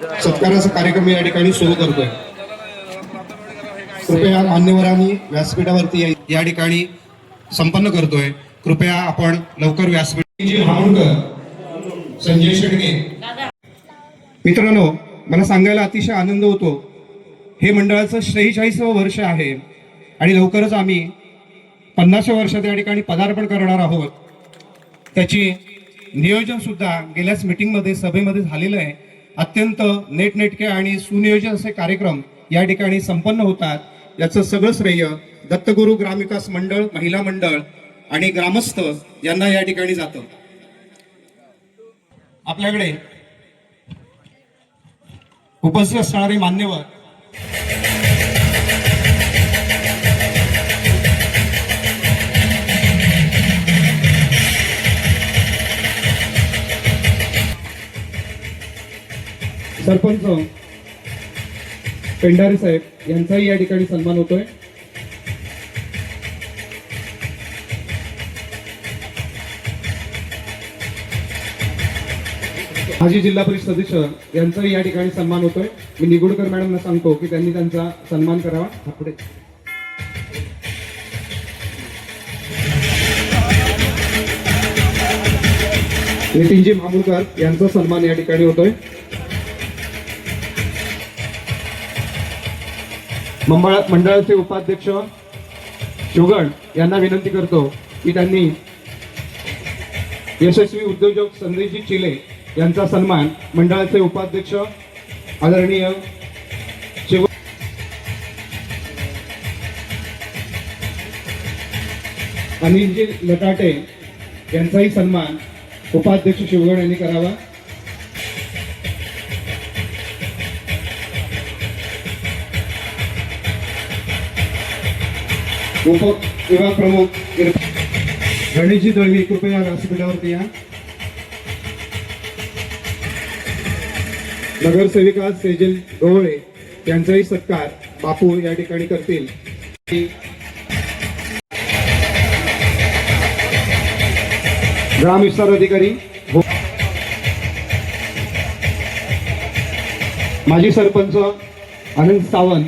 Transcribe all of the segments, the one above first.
सत्काराचा कार्यक्रम या ठिकाणी सुरू करतोय. कृपया मान्यवरांनी व्यासपीठावरती या ठिकाणी संपन्न करतोय. कृपया आपण लवकर व्यासपीठ संजय शेडगे. मित्रांनो मला सांगायला अतिशय आनंद होतो. हे मंडळाचं शेहेचाळीसावं वर्ष आहे आणि लवकरच आम्ही पन्नासव्या वर्षात या ठिकाणी पदार्पण करणार आहोत. त्याची नियोजन सुद्धा गेल्याच मीटिंगमध्ये सभेमध्ये झालेलं आहे. अत्यंत नेटनेटके आणि सुनियोजित असे कार्यक्रम या ठिकाणी संपन्न होतात. याचं सगळं श्रेय दत्तगुरु ग्रामविकास मंडळ महिला मंडळ आणि ग्रामस्थ यांना या ठिकाणी जातं. आपल्याकडे उपस्थित असणारे मान्यवर सरपंच पेंढारे साहेब यांचाही या ठिकाणी सन्मान होतोय. माजी जिल्हा परिषद सदस्य यांचाही या ठिकाणी सन्मान होतोय. मी निगुडकर मॅडमना सांगतो की त्यांनी त्यांचा सन्मान करावा. हा पुढे. नितीनजी मामुलकर यांचा सन्मान या ठिकाणी होतोय. मंडळा मंडळाचे उपाध्यक्ष चोगड यांना विनंती करतो की त्यांनी यशस्वी उद्योजक संदेशजी चिले यांचा सन्मान मंडळाचे उपाध्यक्ष आदरणीय शिव अनिलजी लटाटे यांचाही सन्मान उपाध्यक्ष शिवगण यांनी करावा. उप विभाग प्रमुख गणेशजी दळवी कृपया व्यासपीठावरती या. नगरसेविका सेजल गवळे यांचाही सत्कार बापू या ठिकाणी करतील. ग्राम विस्तार अधिकारी भो- माजी सरपंच आनंद सावंत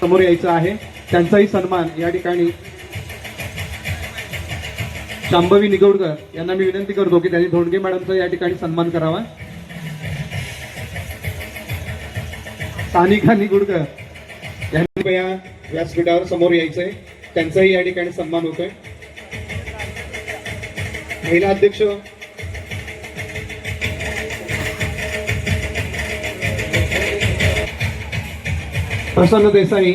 समोर यायचं आहे. त्यांचाही सन्मान या ठिकाणी शांभवी निगौडकर यांना मी विनंती करतो की त्यांनी धोंडगे मॅडमचा या ठिकाणी सन्मान करावा. सानिका निगुडकर यांनी कृपया व्यासपीठावर समोर यायचंय. त्यांचाही या ठिकाणी सन्मान होतोय. महिला अध्यक्ष प्रसन्न देसाई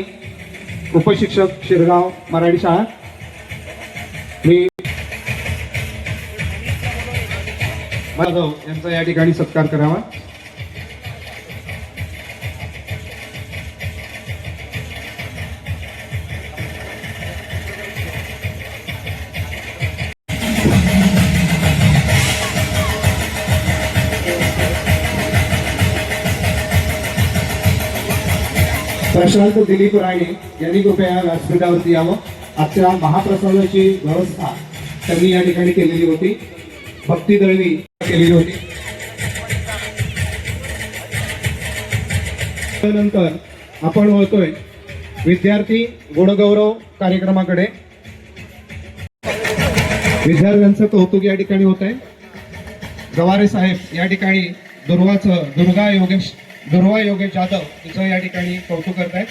उपशिक्षक शिरगाव मराठी शाळा. मी जाधव यांचा या ठिकाणी सत्कार करावा. प्रशांत दिलीप राणे यांनी कृपया व्यासपीठावरती यावं. आजच्या महाप्रसादाची व्यवस्था त्यांनी या ठिकाणी केलेली होती. भक्ती दळवी केलेली होती. त्यानंतर आपण वळतोय विद्यार्थी गुणगौरव कार्यक्रमाकडे. विद्यार्थ्यांचं कौतुक या ठिकाणी होत आहे गवारे साहेब या ठिकाणी दुर्गाचं दुर्गा योगेश दुर्वा योगेश जाधव तिचं या ठिकाणी कौतुक करत आहेत.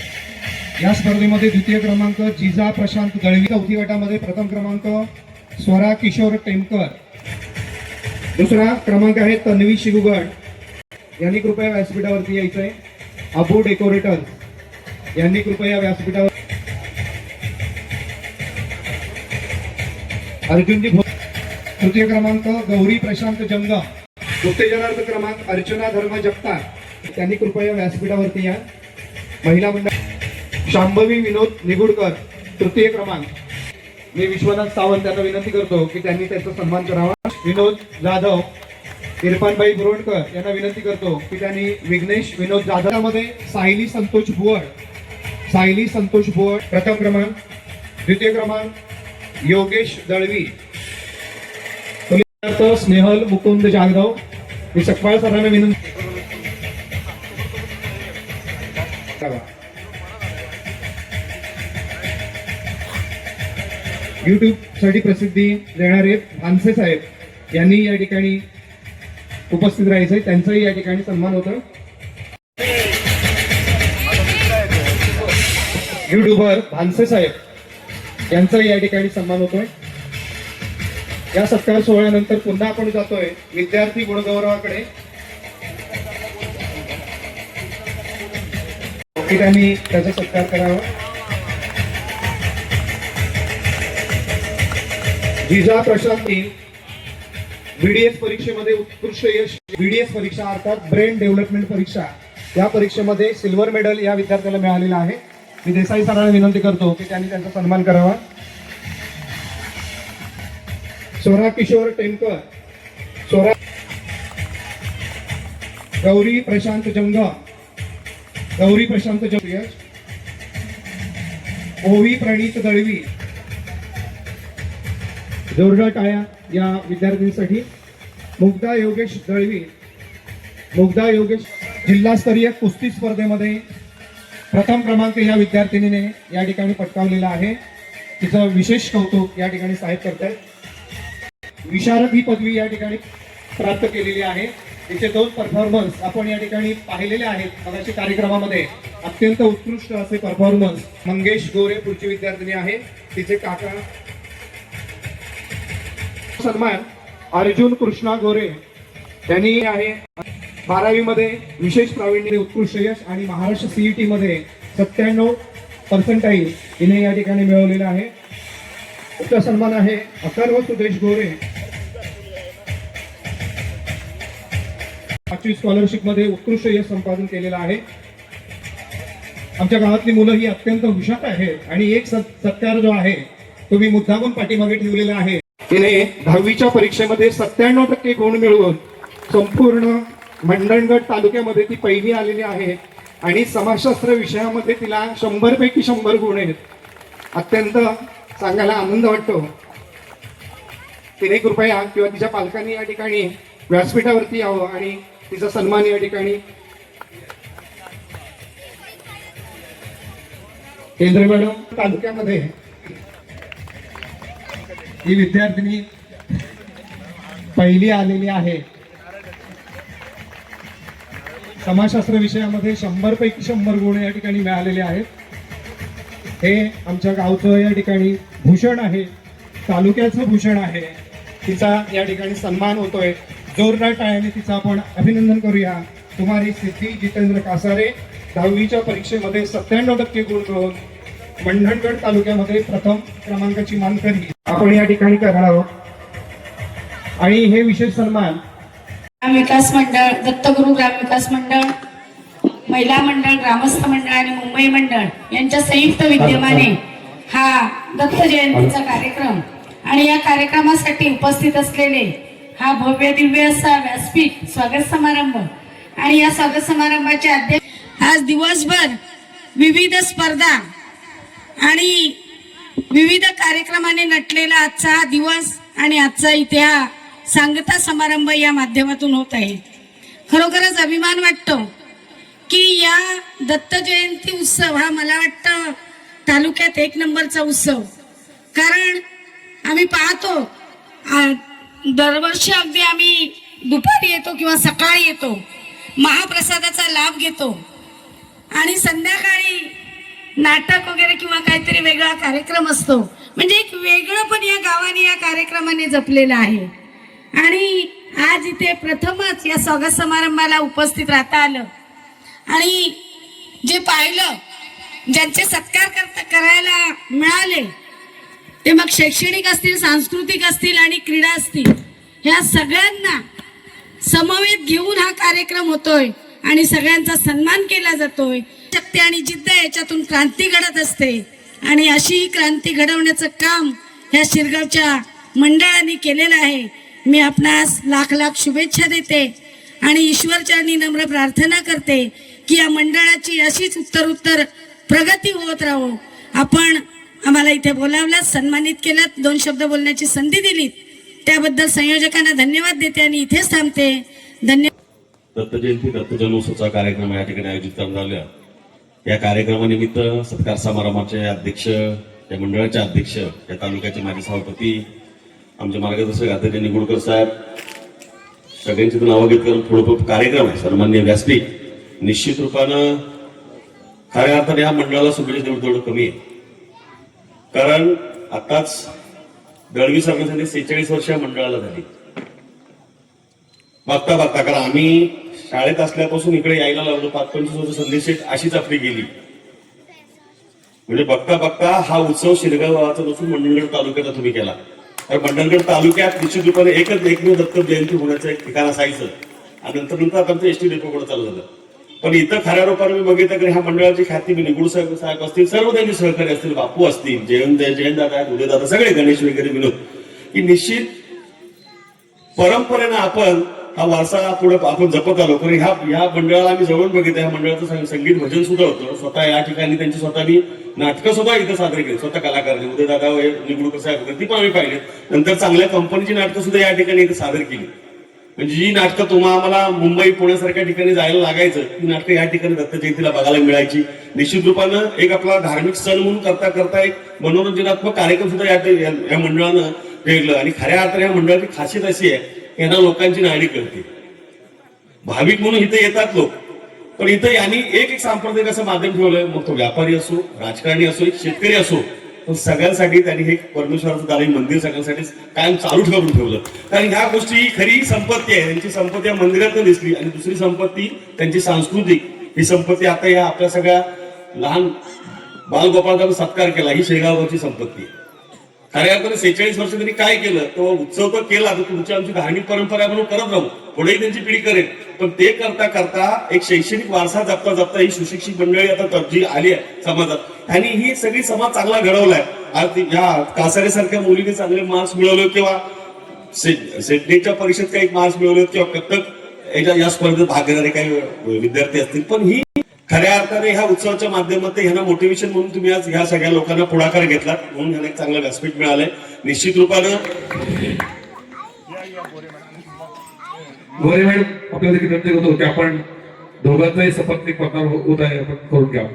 या स्पर्धेमध्ये द्वितीय क्रमांक जिजा प्रशांत दळवी चौथी गटामध्ये प्रथम क्रमांक स्वरा किशोर टेमकर. दुसरा क्रमांक आहे तन्वी शिवगड यांनी कृपया व्यासपीठावरती यायचंय. अबू डेकोरेटर. यांनी कृपया व्यासपीठावर अर्जुनजी भो तृतीय क्रमांक गौरी प्रशांत जंगम. उत्तेजनार्थ क्रमांक अर्चना धर्म जगताप त्यांनी कृपया व्यासपीठावरती या. महिला मंडळ शांभवी विनोद निगुडकर तृतीय क्रमांक. मी विश्वनाथ सावंत यांना विनंती करतो की त्यांनी त्याचा सन्मान करावा. विनोद जाधव इरफानबाई बुरोणकर यांना विनंती करतो की त्यांनी विघ्नेश विनोद जाधवमध्ये सायली संतोष भुवड. सायली संतोष भुवड प्रथम क्रमांक. द्वितीय क्रमांक योगेश दळवी. स्नेहल मुकुंद जाधव मी सकपाळ सरांना विनंती युट्यूबसाठी प्रसिद्धी देणारे भानसे साहेब यांनी या ठिकाणी उपस्थित राहायचंय त्यांचाही या ठिकाणी सन्मान होतो. युट्यूबर भानसे साहेब यांचाही या ठिकाणी सन्मान होतोय. या सत्कार सोहळ्यानंतर पुन्हा आपण जातोय विद्यार्थी गुणगौरवाकडे. त्यांनी त्याचा सत्कार करावा. जिजा प्रशांतनी बीडीएस परीक्षेमध्ये उत्कृष्ट यश बीडीएस परीक्षा अर्थात ब्रेन डेव्हलपमेंट परीक्षा. या परीक्षेमध्ये सिल्वर मेडल या विद्यार्थ्याला मिळालेलं आहे. मी देसाई सरांना विनंती करतो की त्यांनी त्यांचा सन्मान करावा. स्वरा किशोर टेमकर स्वरा गौरी प्रशांत जंगा गौरी प्रशांत जंग ओवी प्रणीत दळवी जोरदार टाळ्या या विद्यार्थ्यांसाठी. मुग्धा योगेश दळवी मुग्धा योगेश जिल्हास्तरीय कुस्ती स्पर्धेमध्ये प्रथम क्रमांक या विद्यार्थिनीने या ठिकाणी पटकावलेला आहे. तिचं विशेष कौतुक या ठिकाणी साहेब करतात विशारद ही पदवी या ठिकाणी प्राप्त केलेली आहे. तिचे दोन परफॉर्मन्स आपण या ठिकाणी पाहिलेले आहेत. मगाशी कार्यक्रमामध्ये अत्यंत उत्कृष्ट असे परफॉर्मन्स मंगेश गोरे पुढची विद्यार्थिनी आहे. तिचे काका. सन्मान अर्जुन कृष्णा गोरे त्यांनी आहे. बारावी मध्ये विशेष प्रावीण्य उत्कृष्ट यश आणि महाराष्ट्र सीईटी मध्ये सत्त्याण्णव पर्सेंटाईल हिने या ठिकाणी मिळवलेला आहे. उत्तर सन्मान आहे अकर्व सुदेश गोरे. पाचवी स्कॉलरशिपमध्ये उत्कृष्ट यश संपादन केलेलं आहे. आमच्या गावातली मुलं ही अत्यंत हुशार आहेत आणि एक सत- सत्कार जो आहे तो मी मुद्दामून पाठीमागे ठेवलेला आहे. तिने दहावीच्या परीक्षेमध्ये सत्त्याण्णव टक्के गुण मिळवून संपूर्ण मंडणगड तालुक्यामध्ये ती पहिली आलेली आहे आणि समाजशास्त्र विषयामध्ये तिला शंभरपैकी शंभर गुण आहेत. अत्यंत सांगायला आनंद वाटतो. तिने कृपया किंवा तिच्या पालकांनी या ठिकाणी व्यासपीठावरती यावं आणि तिचा सन्मान या ठिकाणी. केंद्र मॅडम तालुक्यामध्ये ही विद्यार्थिनी पहिली आलेली आहे. समाजशास्त्र विषयामध्ये शंभर पैकी शंभर गुण या ठिकाणी मिळालेले आहेत. हे आमच्या गावचं या ठिकाणी भूषण आहे. तालुक्याचं भूषण आहे. तिचा या ठिकाणी सन्मान होतोय. जोरदार टाळ्याने तिचं आपण अभिनंदन करूया. तुम्हारी सिद्धी जितेंद्र कासारे दहावीच्या परीक्षेमध्ये सत्त्याण्णव टक्के गुण मिळवून मंडणगड तालुक्यामध्ये प्रथम क्रमांकाची मानकरी. आपण या ठिकाणी करणार आहोत. आणि हे विशेष सन्मान. ग्राम विकास मंडळ दत्तगुरु ग्राम विकास मंडळ महिला मंडळ ग्रामस्थ मंडळ आणि मुंबई मंडळ यांच्या संयुक्त विद्यमाने हा दत्त जयंतीचा कार्यक्रम. आणि या कार्यक्रमासाठी उपस्थित असलेले हा भव्य दिव्य असा व्यासपीठ स्वागत समारंभ. आणि या स्वागत समारंभाचे अध्यक्ष आज दिवसभर विविध स्पर्धा आणि विविध कार्यक्रमाने नटलेला आजचा हा दिवस आणि आजचा इथे हा सांगता समारंभ या माध्यमातून होत आहे. खरोखरच अभिमान वाटतो की या दत्त जयंती उत्सव हा मला वाटतं तालुक्यात एक नंबरचा उत्सव. कारण आम्ही पाहतो दरवर्षी अगदी आम्ही दुपारी येतो किंवा सकाळी येतो. महाप्रसादाचा लाभ घेतो. आणि संध्याकाळी नाटक वगैरे किंवा काहीतरी वेगळा कार्यक्रम असतो. म्हणजे एक वेगळं पण या गावाने या कार्यक्रमाने जपलेलं आहे. आणि आज इथे प्रथमच या स्वागत समारंभाला उपस्थित राहता आलं. आणि जे पाहिलं ज्यांचे सत्कार करता करायला मिळाले ते मग शैक्षणिक असतील सांस्कृतिक असतील आणि क्रीडा असतील ह्या सगळ्यांना समवेत घेऊन हा कार्यक्रम होतोय आणि सगळ्यांचा सन्मान केला जातोय. शक्ती आणि जिद्द याच्यातून क्रांती घडत असते आणि अशी ही क्रांती घडवण्याचं काम ह्या शिरगावच्या मंडळाने केलेलं आहे. मी आपणास लाख लाख शुभेच्छा देते आणि ईश्वरचरणी नम्र प्रार्थना करते की या मंडळाची अशीच उत्तर उत्तर प्रगती होत राहो. आपण आम्हाला इथे बोलावलं सन्मानित केलं दोन शब्द बोलण्याची संधी दिलीत. त्याबद्दल संयोजकांना धन्यवाद देते आणि इथेच थांबते. धन्यवाद दत्त जयंती दत्त जन्मोत्सवाचा कार्यक्रम या ठिकाणी आयोजित करण्यात आला. या कार्यक्रमानिमित्त सत्कार समारंभाचे अध्यक्ष या मंडळाचे अध्यक्ष या तालुक्याचे माजी सभापती आमचे मार्गदर्शक आदरणीय निगुडकर साहेब सगळ्यांची तर नावं घेत करून थोडं कार्यक्रम आहे. सन्मान्य व्यासपीठ निश्चित रूपानं खऱ्या अर्थाने या मंडळाला शुभेच्छा देऊन थोडं कमी आहे. कारण आताच दळवी सरकारसाठी सेहेचाळीस वर्ष मंडळाला झाली. बघता बघता कारण आम्ही शाळेत असल्यापासून इकडे यायला लागलो पाच पंचवीस वर्ष संदेश शेठ अशीच आपली गेली. म्हणजे बघता बघता हा उत्सव शिरगाव गावाचा नसून मंडणगड तालुक्याचा तुम्ही केला. तर मंडणगड तालुक्यात निश्चित रूपाने एकच एकमेव दत्त जयंती होण्याचं एक ठिकाण असायचं. आणि नंतर नंतर आता आमचं एसटी डेपो कडे चालू झालं. पण इथं खऱ्या रूपाने मी बघितलं की ह्या मंडळाची ख्याती मी निगुड साहेब साहेब असतील सर्व त्यांचे सहकारी असतील बापू असतील जयंत जयंत दादा उदयदादा सगळे गणेश वगैरे विनोद की निश्चित परंपरेनं आपण हा वारसा पुढे आपण जपत आलो. कारण ह्या ह्या मंडळाला आम्ही जवळून बघितलं ह्या मंडळाचं संगीत भजन सुद्धा होतं. स्वतः या ठिकाणी त्यांची स्वतःनी नाटकं सुद्धा इथं सादर केली. स्वतः कलाकारांनी उदयदादा निगुडकर साहेब वगैरे ती पण आम्ही पाहिली नंतर चांगल्या कंपनीची नाटकं सुद्धा या ठिकाणी इथं सादर केली. म्हणजे जी नाटकं तुम्हाला आम्हाला मुंबई पुण्यासारख्या ठिकाणी जायला लागायचं. ती नाटकं या ठिकाणी दत्त जयंतीला बघायला मिळायची. निश्चित रूपानं एक आपला धार्मिक सण म्हणून करता करता एक मनोरंजनात्मक कार्यक्रम सुद्धा या या मंडळानं केलं आणि खऱ्या अर्थाने या मंडळाची खासियत अशी आहे यांना लोकांची नाणी कळते भाविक म्हणून इथे येतात लोक. पण इथं यांनी एक एक सांप्रदायिक असं माध्यम ठेवलंय. मग तो व्यापारी असो राजकारणी असो एक शेतकरी असो पण सगळ्यांसाठी त्यांनी हे परमेश्वराचं दालन मंदिर सगळ्यांसाठी कायम चालू करून ठेवलं. कारण ह्या गोष्टी खरी संपत्ती आहे. त्यांची संपत्ती या मंदिरातून दिसली आणि दुसरी संपत्ती त्यांची सांस्कृतिक. ही संपत्ती आता या आपल्या सगळ्या लहान बालगोपाळकांना सत्कार केला. ही शेगावची संपत्ती आहे. खऱ्या अर्थाने सेहेचाळीस वर्ष त्यांनी काय केलं? तो उत्सव तर केला. तर तुमची आमची धार्मिक परंपरा म्हणून करत राहू. पुढेही त्यांची पिढी करेल. पण ते करता करता एक शैक्षणिक वारसा जपता जपता ही सुशिक्षित मंडळी आता तब- आली आहे समाजात. आणि ही सगळी समाज चांगला घडवलाय. आज या कासारे सारख्या मुलीने चांगले मार्क्स मिळवले किंवा से- सेटनेच्या परीक्षेत काही मार्क्स मिळवले किंवा कथक याच्या या स्पर्धेत भाग घेणारे काही विद्यार्थी असतील. पण ही खऱ्या अर्थाने ह्या उत्सवाच्या माध्यमातून ह्यांना मोटिवेशन म्हणून तुम्ही आज ह्या सगळ्या लोकांना पुढाकार घेतला म्हणून ह्यांना एक चांगलं व्यासपीठ मिळालंय. निश्चित रूपानं गोरे मॅडम आपल्याला देखील विनंती करतो की आपण दोघांचाही सपत्निक प्रकार हो- होत आहे आपण करून घ्या.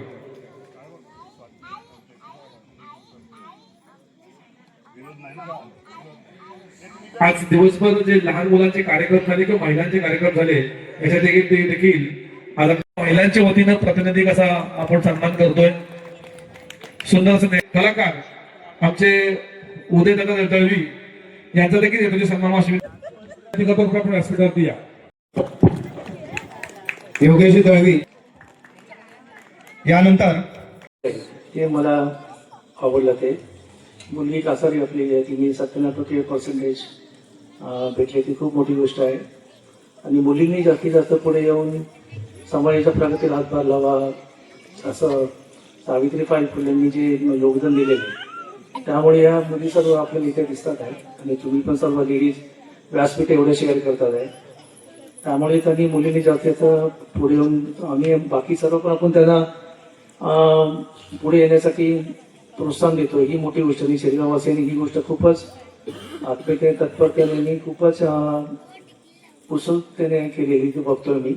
आज दिवसभर जे लहान मुलांचे कार्यक्रम झाले किंवा महिलांचे कार्यक्रम झाले याच्या देखील ते देखील आज महिलांच्या वतीनं प्रतिनिधी कसा आपण सन्मान करतोय. सुंदर असं कलाकार आमचे उदय दादा दळवी यांचा देखील येतो सन्मान योगेश दळवी. यानंतर ते मला आवडलं ते. मुलगी कासारी आपली आहे तिने सत्त्याण्णव टक्के पर्सेंटेज भेटले. ती खूप मोठी गोष्ट आहे. आणि मुलींनी जास्तीत जास्त पुढे येऊन समाजाच्या प्रगतीला हातभार लावा असं सावित्रीबाई फुलेंनी जे योगदान दिलेलं आहे. त्यामुळे या मुली सर्व आपल्याला इथे दिसतात आहे आणि तुम्ही पण सर्व लेडीज व्यासपीठ एवढे शेअर करतात आहे. त्यामुळे त्यांनी मुलींनी जास्तीत जास्त पुढे येऊन आम्ही बाकी सर्व पण आपण त्यांना पुढे येण्यासाठी प्रोत्साहन देतो ही मोठी गोष्ट आणि शरीरवासियांनी ही गोष्ट खूपच आत्मीयते तत्परतेने खूपच उत्सुकतेने केलेली ती बघतोय मी.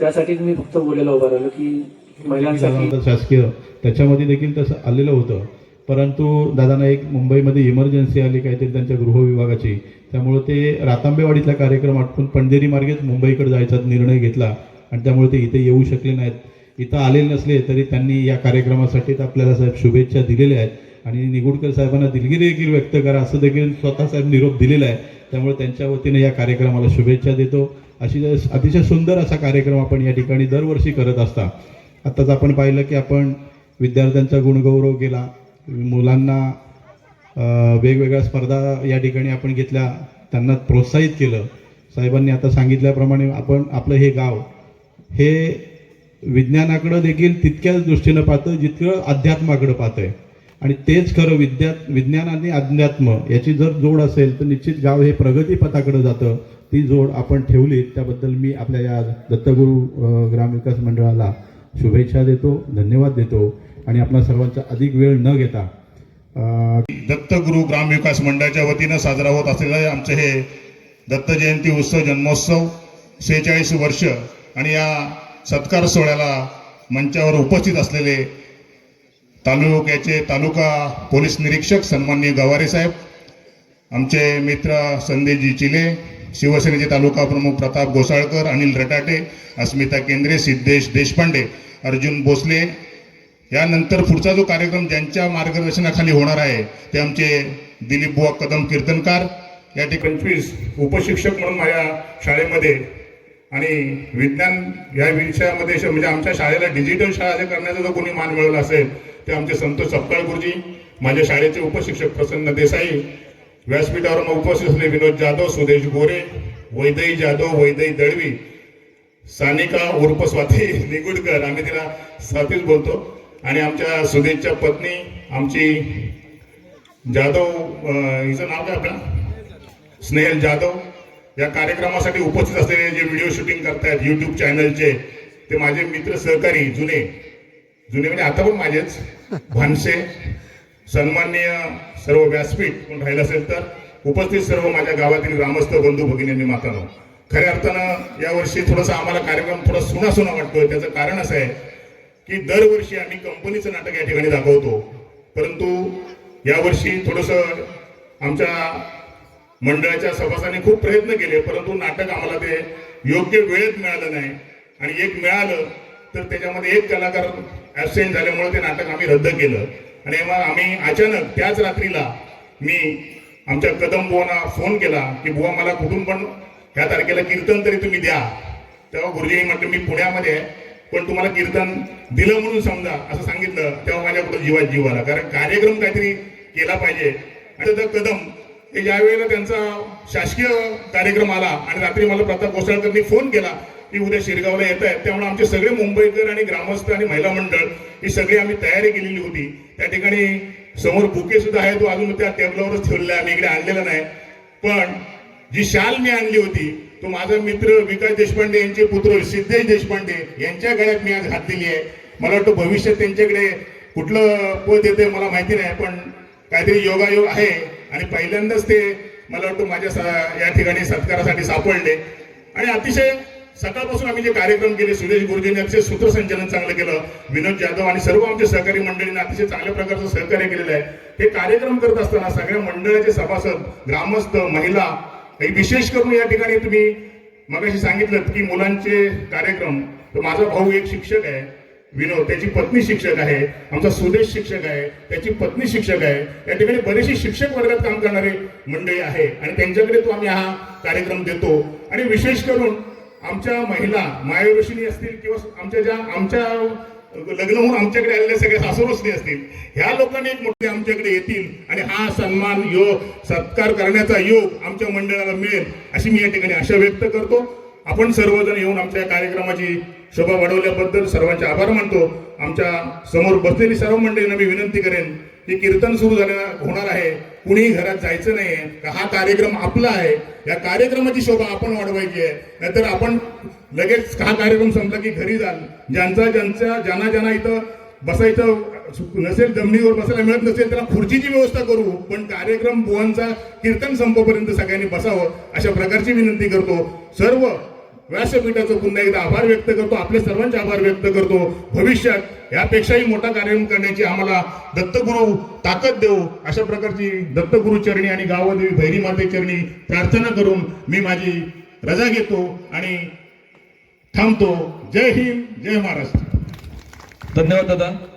त्यासाठी मी फक्त बोलायला उभा राहिलो की महिलांसाठी शासकीय त्याच्यामध्ये देखील तसं आलेलं होतं. परंतु दादांना एक मुंबईमध्ये इमर्जन्सी आली काहीतरी त्यांच्या गृहविभागाची. त्यामुळे ते रातांबेवाडीतला कार्यक्रम आटपून पंढेरी मार्गेच मुंबईकडे जायचा निर्णय घेतला आणि त्यामुळे ते इथे येऊ शकले नाहीत. इथं आलेले नसले तरी त्यांनी या कार्यक्रमासाठी तर आपल्याला साहेब शुभेच्छा दिलेल्या आहेत. आणि निगुडकर साहेबांना दिलगिरी देखील व्यक्त करा असं देखील स्वतः साहेब निरोप दिलेला आहे. त्यामुळे त्यांच्या वतीने या कार्यक्रमाला शुभेच्छा देतो. अशी अतिशय सुंदर असा कार्यक्रम आपण या ठिकाणी दरवर्षी करत असता. आत्ताच आपण पाहिलं की आपण विद्यार्थ्यांचा गुणगौरव केला. मुलांना वेगवेगळ्या स्पर्धा या ठिकाणी आपण घेतल्या त्यांना प्रोत्साहित केलं. साहेबांनी आता सांगितल्याप्रमाणे आपण आपलं हे गाव हे विज्ञानाकडं देखील तितक्याच दृष्टीनं पाहतं जितकं अध्यात्माकडं पाहतंय. आणि तेच खरं विद्या विज्ञान आणि अध्यात्म याची जर जोड असेल तर निश्चित गाव हे प्रगतीपथाकडं जातं. ती जोड आपण ठेवली त्याबद्दल मी आपल्या या दत्तगुरू ग्रामविकास मंडळाला शुभेच्छा देतो धन्यवाद देतो. आणि आपला सर्वांचा अधिक वेळ न घेता दत्तगुरु ग्रामविकास मंडळाच्या वतीनं साजरा होत असलेलं आमचं हे दत्त जयंती उत्सव जन्मोत्सव सेहेचाळीस वर्ष आणि या सत्कार सोहळ्याला मंचावर उपस्थित असलेले तालुक्याचे तालुका पोलीस निरीक्षक सन्माननीय गवारे साहेब आमचे मित्र संदेशजी चिले शिवसेनेचे तालुका प्रमुख प्रताप गोसाळकर अनिल रटाटे अस्मिता केंद्रे सिद्धेश देशपांडे अर्जुन भोसले यानंतर पुढचा जो कार्यक्रम ज्यांच्या मार्गदर्शनाखाली होणार आहे ते आमचे दिलीप बुवा कदम कीर्तनकार या ठिकाणी पंचवीस उपशिक्षक म्हणून माझ्या शाळेमध्ये आणि विज्ञान या विषयामध्ये श- म्हणजे आमच्या शाळेला डिजिटल शाळा करण्याचा जर कोणी मान मिळवला असेल ते आमचे संतोष सपकाळ गुरुजी माझ्या शाळेचे उपशिक्षक प्रसन्न देसाई व्यासपीठावर उपस्थित असलेले विनोद जाधव सुदेश गोरे वैदई जाधव वैदई दळवी सानिका उर्फ स्वाती निगुडकर आम्ही तिला स्वातीच बोलतो. आणि आमच्या सुदेशच्या पत्नी आमची जाधव हिचं नाव काय आपलं? स्नेहल जाधव. या कार्यक्रमासाठी उपस्थित असलेले जे व्हिडिओ शूटिंग करतायत युट्यूब चॅनलचे ते माझे मित्र सहकारी जुने. जुने म्हणजे आता पण माझेच भानसे सन्माननीय सर्व व्यासपीठ कोण राहिलं असेल तर उपस्थित सर्व माझ्या गावातील ग्रामस्थ बंधू भगिनींनी मातानो. खऱ्या अर्थानं यावर्षी थोडासा आम्हाला कार्यक्रम थोडा सुना सुना वाटतोय. त्याचं कारण असं आहे की दरवर्षी आम्ही कंपनीचं नाटक या ठिकाणी दाखवतो. परंतु यावर्षी थोडंसं आमच्या मंडळाच्या सभासाने खूप प्रयत्न केले परंतु नाटक आम्हाला ते योग्य वेळेत मिळालं नाही. आणि एक मिळालं तर त्याच्यामध्ये एक कलाकार ऍबसेंट झाल्यामुळे ते नाटक आम्ही रद्द केलं. आणि मग आम्ही अचानक त्याच रात्रीला मी आमच्या कदम बुवांना फोन केला की बुवा मला कुठून पण ह्या तारखेला कीर्तन तरी तुम्ही द्या. तेव्हा गुरुजींनी म्हटलं मी पुण्यामध्ये आहे. पण तुम्हाला कीर्तन दिलं म्हणून समजा असं सांगितलं तेव्हा माझ्या कुठं जीवात जीव आला. कारण कार्यक्रम काहीतरी केला पाहिजे. आणि तर कदम हे ज्यावेळेला त्यांचा शासकीय कार्यक्रम आला आणि रात्री मला प्रताप गोसाळकरनी फोन केला की उद्या शिरगावला येत आहेत त्यामुळे आमचे सगळे मुंबईकर आणि ग्रामस्थ आणि महिला मंडळ ही सगळी आम्ही तयारी केलेली होती. त्या ठिकाणी समोर बुके सुद्धा आहे तो अजून त्या टेबलावरच ठेवलेला आहे आम्ही इकडे आणलेला नाही. पण जी शाल मी आणली होती तो माझा मित्र विकास देशपांडे यांचे पुत्र सिद्धेश देशपांडे यांच्या गळ्यात मी आज घातलेली आहे. मला वाटतं भविष्यात त्यांच्याकडे कुठलं पद येते मला माहिती नाही पण काहीतरी योगायोग आहे. आणि पहिल्यांदाच ते मला वाटतं माझ्या सा- या ठिकाणी सत्कारासाठी सापडले. आणि अतिशय सकाळपासून आम्ही जे कार्यक्रम केले सुरेश गुरुजींनी अतिशय सूत्रसंचालन चांगलं केलं विनोद जाधव आणि सर्व आमचे सहकारी मंडळींनी अतिशय चांगल्या प्रकारचं सहकार्य केलेलं आहे. हे कार्यक्रम करत असताना सगळ्या मंडळाचे सभासद ग्रामस्थ महिला हे विशेष करून या ठिकाणी तुम्ही मगाशी सांगितलं की मुलांचे कार्यक्रम. तर माझा भाऊ एक शिक्षक आहे विनोद. त्याची पत्नी शिक्षक आहे. आमचा सुदेश शिक्षक आहे. त्याची पत्नी शिक्षक आहे. या ठिकाणी बरेचसे शिक्षक वर्गात काम करणारे मंडळी आहे. आणि त्यांच्याकडे तो आम्ही हा कार्यक्रम देतो. आणि विशेष करून आमच्या महिला मायाऋषिणी असतील किंवा आमच्या ज्या आमच्या लग्न होऊन आमच्याकडे आलेले सगळ्या सासूरसनी असतील. ह्या लोकांनी एक मोठे आमच्याकडे येतील आणि हा सन्मान योग सत्कार करण्याचा योग आमच्या मंडळाला मिळेल अशी मी या ठिकाणी आशा व्यक्त करतो. आपण सर्वजण येऊन आमच्या कार्यक्रमाची शोभा वाढवल्याबद्दल सर्वांचे आभार मानतो. आमच्यासमोर बसलेली सर्व मंडळींना मी विनंती करेन ते कीर्तन सुरू झालं होणार आहे. कुणीही घरात जायचं नाहीये. का हा कार्यक्रम आपला आहे. या कार्यक्रमाची शोभा आपण वाढवायची आहे. नाहीतर आपण लगेच हा कार्यक्रम संपला की घरी जाल. ज्यांचा ज्यांचा ज्यांना ज्यांना इथं बसायचं नसेल जमिनीवर बसायला मिळत नसेल त्याला खुर्चीची व्यवस्था करू. पण कार्यक्रम बुवांचा कीर्तन संपोपर्यंत सगळ्यांनी बसावं अशा प्रकारची विनंती करतो. सर्व व्यासपीठाचं पुन्हा एकदा आभार व्यक्त करतो. आपले सर्वांचे आभार व्यक्त करतो. भविष्यात यापेक्षाही मोठा कार्यक्रम करण्याची आम्हाला दत्तगुरु ताकद देऊ. अशा प्रकारची दत्तगुरु चरणी आणि गावदेवी भैरी माते चरणी प्रार्थना करून मी माझी रजा घेतो आणि थांबतो. जय हिंद जय महाराष्ट्र. धन्यवाद दादा.